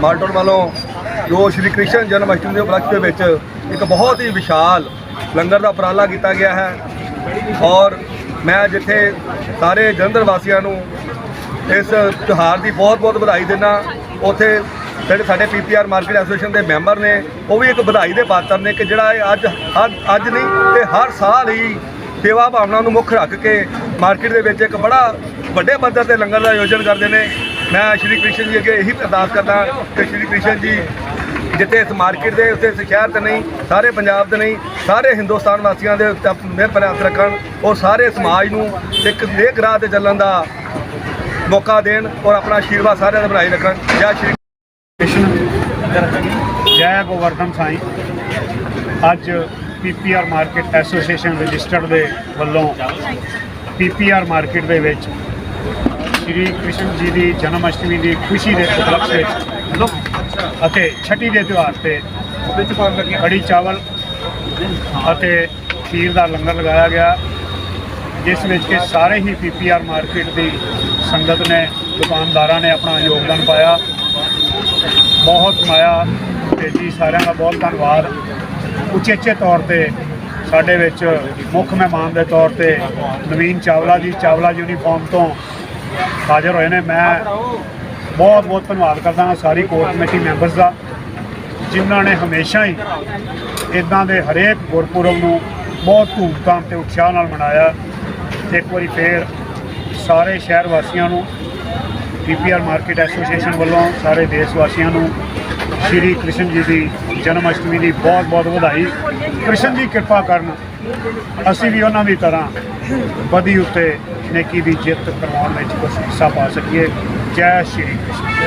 Malton um, ਵੱਲੋਂ ਜੋ ਸ਼੍ਰੀ ਕ੍ਰਿਸ਼ਨ ਜਨਮ ਅਸ਼ਟਮੀ ਦੇ ਉਪਲਕਸ਼ ਦੇ ਵਿੱਚ ਇੱਕ ਬਹੁਤ ਹੀ ਵਿਸ਼ਾਲ ਲੰਗਰ ਦਾ ਉਪਰਾਲਾ ਕੀਤਾ ਗਿਆ ਹੈ ਔਰ ਮੈਂ ਜਿੱਥੇ ਸਾਰੇ ਜਲੰਧਰ ਵਾਸੀਆਂ ਨੂੰ ਇਸ ਤਿਉਹਾਰ ਦੀ ਬਹੁਤ-ਬਹੁਤ ਵਧਾਈ ਦਿੰਦਾ, ਉੱਥੇ ਜਿਹੜੇ ਸਾਡੇ ਪੀਪੀਆਰ ਮਾਰਕੀਟ ਐਸੋਸੀਏਸ਼ਨ ਦੇ ਮੈਂਬਰ ਨੇ, ਉਹ ਵੀ ਇੱਕ ਵਧਾਈ ਦੇ ਪਾਤਰ ਨੇ ਕਿ ਜਿਹੜਾ ਇਹ ਅੱਜ, ਅੱਜ- ਅੱਜ ਨਹੀਂ, ਤੇ ਹਰ ਸਾਲ ਹੀ ਸੇਵਾ ਭਾਵਨਾ ਨੂੰ ਮੁੱਖ ਰੱਖ ਕੇ ਮਾਰਕੀਟ ਦੇ ਵਿੱਚ ਇੱਕ ਬੜਾ ਵੱਡੇ ਪੱਧਰ ਤੇ ਲੰਗਰ ਦਾ ਆਯੋਜਨ ਕਰਦੇ ਨੇ। ਮੈਂ ਸ਼੍ਰੀ ਕ੍ਰਿਸ਼ਨ ਜੀ ਅੱਗੇ ਇਹੀ ਅਰਦਾਸ ਕਰਦਾ ਕਿ ਸ਼੍ਰੀ ਕ੍ਰਿਸ਼ਨ ਜੀ ਜਿੱਥੇ ਇਸ ਮਾਰਕੀਟ ਦੇ ਉੱਤੇ ਇਸ ਸ਼ਹਿਰ ਤੇ ਨਹੀਂ, ਸਾਰੇ ਪੰਜਾਬ ਦੇ ਨਹੀਂ, ਸਾਰੇ ਹਿੰਦੁਸਤਾਨ ਵਾਸੀਆਂ ਦੇ ਉੱਤੇ ਮਿਹਰ ਭਰਿਆ ਰੱਖਣ ਔਰ ਸਾਰੇ ਸਮਾਜ ਨੂੰ ਇੱਕ ਨੇਕ ਰਾਹ ਤੇ ਚੱਲਣ ਦਾ ਮੌਕਾ ਦੇਣ ਔਰ ਆਪਣਾ ਆਸ਼ੀਰਵਾਦ ਸਾਰਿਆਂ ਦਾ ਬਣਾਈ ਰੱਖਣ। ਜੈ ਸ਼੍ਰੀ ਕ੍ਰਿਸ਼ਨ ਜੈ ਗੋਵਰਧਨ ਸਾਈਂ। ਅੱਜ ਪੀਪੀਆਰ ਮਾਰਕੀਟ ਐਸੋਸੀਏਸ਼ਨ ਰਜਿਸਟਰਡ ਦੇ ਵੱਲੋਂ ਪੀਪੀਆਰ ਮਾਰਕੀਟ ਦੇ ਵਿੱਚ ਸ੍ਰੀ ਕ੍ਰਿਸ਼ਨ ਜੀ ਦੀ ਜਨਮ ਅਸ਼ਟਮੀ ਦੀ ਖੁਸ਼ੀ ਦੇ ਉਪਲਕਸ਼ ਵਿੱਚ ਅਤੇ ਛਠੀ ਦੇ ਤਿਉਹਾਰ ਤੇ ਕੜੀ ਚਾਵਲ ਅਤੇ ਖੀਰ ਦਾ ਲੰਗਰ ਲਗਾਇਆ ਗਿਆ, ਜਿਸ ਵਿੱਚ ਕਿ ਸਾਰੇ ਹੀ ਪੀਪੀਆਰ ਮਾਰਕੀਟ ਦੀ ਸੰਗਤ ਨੇ, ਦੁਕਾਨਦਾਰਾਂ ਨੇ ਆਪਣਾ ਯੋਗਦਾਨ ਪਾਇਆ। ਬਹੁਤ ਮਾਇਆ ਤੇ ਜੀ ਸਾਰਿਆਂ ਦਾ ਬਹੁਤ ਧੰਨਵਾਦ। ਉਚੇਚੇ ਤੌਰ ਤੇ ਸਾਡੇ ਵਿੱਚ ਮੁੱਖ ਮਹਿਮਾਨ ਦੇ ਤੌਰ ਤੇ ਨਵੀਨ ਚਾਵਲਾ ਜੀ, ਚਾਵਲਾ ਯੂਨੀਫਾਰਮ ਤੋਂ ਹਾਜ਼ਰ ਹੋਏ ਨੇ। ਮੈਂ ਬਹੁਤ ਬਹੁਤ ਧੰਨਵਾਦ ਕਰਦਾ ਹਾਂ ਸਾਰੀ ਕੋਰ ਕਮੇਟੀ ਮੈਂਬਰਸ ਦਾ, ਜਿਨ੍ਹਾਂ ਨੇ ਹਮੇਸ਼ਾ ਹੀ ਇਦਾਂ ਦੇ ਹਰੇਕ ਗੁਰਪੁਰਬ ਨੂੰ ਬਹੁਤ ਧੂਮਧਾਮ ਤੇ ਉਤਸ਼ਾਹ ਨਾਲ ਮਨਾਇਆ। ਇੱਕ ਵਾਰੀ ਫੇਰ ਸਾਰੇ ਸ਼ਹਿਰ ਵਾਸੀਆਂ ਨੂੰ ਪੀਪੀਆਰ ਮਾਰਕੀਟ ਐਸੋਸੀਏਸ਼ਨ ਵੱਲੋਂ, ਸਾਰੇ ਦੇਸ਼ ਵਾਸੀਆਂ ਨੂੰ ਸ਼੍ਰੀ ਕ੍ਰਿਸ਼ਨ ਜੀ ਦੀ ਜਨਮ ਅਸ਼ਟਮੀ ਦੀ ਬਹੁਤ ਬਹੁਤ ਵਧਾਈ। ਕ੍ਰਿਸ਼ਨ ਦੀ ਕਿਰਪਾ ਕਰਨ। ਅਸੀਂ ਵੀ ਉਹਨਾਂ ਦੀ ਤਰ੍ਹਾਂ ਬਦੀ ਉੱਤੇ ਨੇਕੀ ਦੀ ਜਿੱਤ ਕਰਵਾਉਣ ਵਿੱਚ ਕੁਝ ਹਿੱਸਾ ਪਾ ਸਕੀਏ। ਜੈ ਸ਼੍ਰੀ ਕ੍ਰਿਸ਼ਨ।